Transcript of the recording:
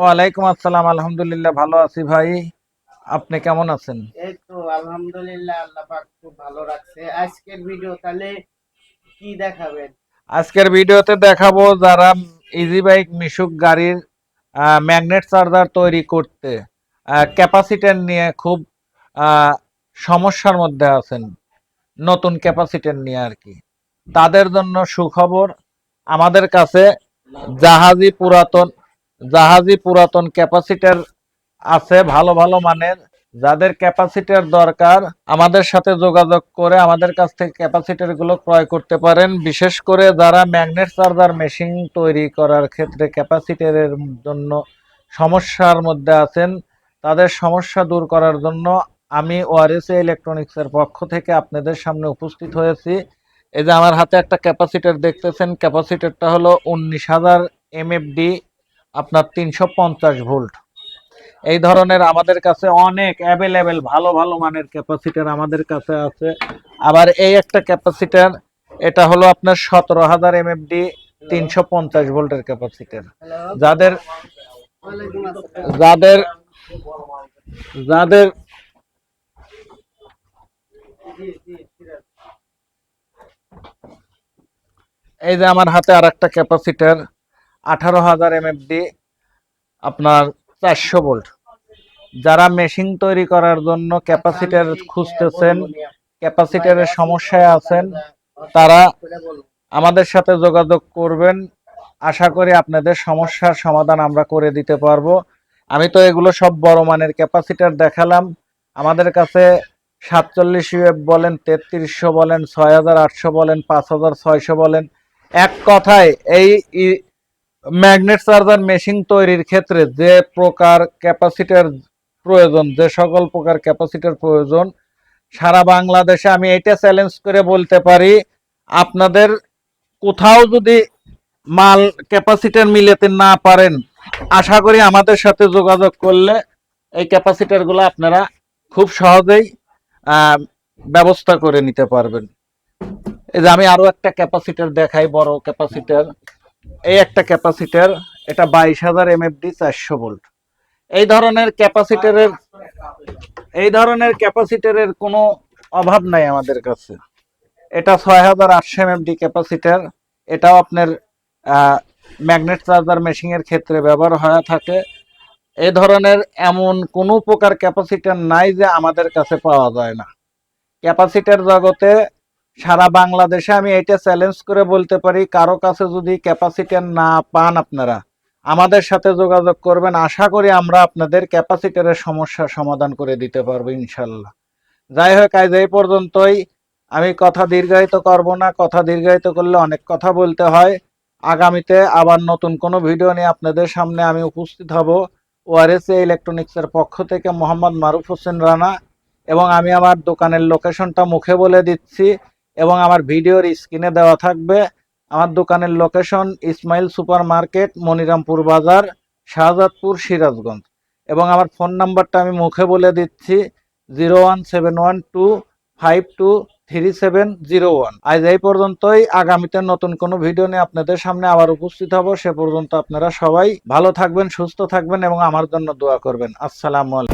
ওয়ালাইকুম আসসালাম আলহামদুলিল্লাহ ভালো আছি ভাই। আপনি কেমন আছেন? এই তো আলহামদুলিল্লাহ আল্লাহ পাক খুব ভালো রাখছে। আজকের ভিডিও তাহলে কি দেখাবেন? আজকের ভিডিওতে দেখাবো যারা ইজি বাইক মিশুক গাড়ির ম্যাগনেট চার্জার তৈরি করতে ক্যাপাসিটার নিয়ে খুব সমস্যার মধ্যে আছেন নতুন ক্যাপাসিটার নিয়ে আর কি। তাদের জন্য সুখবর আমাদের কাছে জাহাজি পুরাতন জাহাজি পুরাতন, ক্যাপাসিটার আছে ভালো ভালো মানের। যাদের ক্যাপাসিটার দরকার, আমাদের সাথে যোগাযোগ করে আমাদের কাছ থেকে ক্যাপাসিটারগুলো ক্রয় করতে পারেন। বিশেষ করে যারা ম্যাগনেট চার্জার মেশিন তৈরি করার ক্ষেত্রে ক্যাপাসিটারের জন্য সমস্যার মধ্যে আছেন, তাদের সমস্যা দূর করার জন্য আমি ওআরএসএ ইলেকট্রনিক্সের পক্ষ থেকে আপনাদের সামনে উপস্থিত হয়েছি। এই যে আমার হাতে একটা ক্যাপাসিটার দেখতেছেন, ক্যাপাসিটারটা হলো উনিশ হাজার এমএফডি, আপনার তিনশো পঞ্চাশ ভোল্ট। এই ধরনের আমাদের কাছে অনেক অ্যাভেলেবেল ভালো ভালো মানের ক্যাপাসিটার আমাদের কাছে আছে। আবার এই একটা ক্যাপাসিটার, এটা হলো আপনার সতেরো হাজার এমএফডি, তিনশো পঞ্চাশ ভোল্টের ক্যাপাসিটার। যাদের যাদের যাদের এই যে আমার হাতে আর একটা ক্যাপাসিটার, আঠারো হাজার এমএফডি আপনার চারশো ভোল্ট। যারা মেশিন তৈরি করার জন্য ক্যাপাসিটার খুঁজতেছেন, ক্যাপাসিটারের সমস্যায় আছেন, তারা আমাদের সাথে যোগাযোগ করবেন। আশা করি আপনাদের সমস্যার সমাধান আমরা করে দিতে পারব। আমি তো এগুলো সব বড় মানের ক্যাপাসিটার দেখালাম। আমাদের কাছে সাতচল্লিশ ইউএফ বলেন, তেত্রিশশো বলেন, ছয় হাজার আটশো বলেন, পাঁচ হাজার ছয়শো বলেন এক কথায়, এই ম্যাগনেট চার্জার মেশিন তৈরির ক্ষেত্রে যে প্রকার ক্যাপাসিটার প্রয়োজন, যে সকল প্রকার ক্যাপাসিটার প্রয়োজন, সারা বাংলাদেশে আমি এটা চ্যালেঞ্জ করে বলতে পারি, আপনাদের কোথাও যদি মাল ক্যাপাসিটার মিলাতে না পারেন, আশা করি আমাদের সাথে যোগাযোগ করলে এই ক্যাপাসিটারগুলো আপনারা খুব সহজেই ব্যবস্থা করে নিতে পারবেন। এই যে আমি আরও একটা ক্যাপাসিটার দেখাই, বড় ক্যাপাসিটার। এই একটা ক্যাপাসিটার, এটা বাইশ হাজার এমএফডি চারশো ভোল্ট। এই ধরনের ক্যাপাসিটারের, এই ধরনের ক্যাপাসিটারের কোনো অভাব নাই আমাদের কাছে। এটা ছয় হাজার আটশো এমএফডি ক্যাপাসিটার। এটাও আপনার ম্যাগনেট চার্জার মেশিনের ক্ষেত্রে ব্যবহার হয়ে থাকে। এই ধরনের এমন কোনো প্রকার ক্যাপাসিটার নাই যে আমাদের কাছে পাওয়া যায় না। ক্যাপাসিটার জগতে সারা বাংলাদেশে আমি এটা চ্যালেঞ্জ করে বলতে পারি, কারও কাছে যদি ক্যাপাসিটার না পান আপনারা, আমাদের সাথে যোগাযোগ করবেন। আশা করি আমরা আপনাদের ক্যাপাসিটারের সমস্যার সমাধান করে দিতে পারব ইনশাল্লাহ। যাই হোক, আজ এই পর্যন্তই। আমি কথা দীর্ঘায়িত করব না, কথা দীর্ঘায়িত করলে অনেক কথা বলতে হয়। আগামীতে আবার নতুন কোনো ভিডিও নিয়ে আপনাদের সামনে আমি উপস্থিত হব। ওআরএসএ ইলেকট্রনিক্সের পক্ষ থেকে মোহাম্মদ মারুফ হোসেন রানা এবং আমি আমার দোকানের লোকেশনটা মুখে বলে দিচ্ছি। এবং আমার ভিডিওর স্ক্রিনে দেওয়া থাকবে আমার দোকানের location Ismail super market Manirampur বাজার, শাহজাদপুর, সিরাজগঞ্জ। এবং আমার ফোন নাম্বারটা আমি মুখে বলে দিচ্ছি zero one seven one two five two three seven zero one আজ এই পর্যন্তই, আগামীতে নতুন কোনো ভিডিও নিয়ে আপনাদের সামনে আবার উপস্থিত হব। সে পর্যন্ত আপনারা সবাই ভালো থাকবেন, সুস্থ থাকবেন এবং আমার জন্য দোয়া করবেন। আসসালামু আলাইকুম।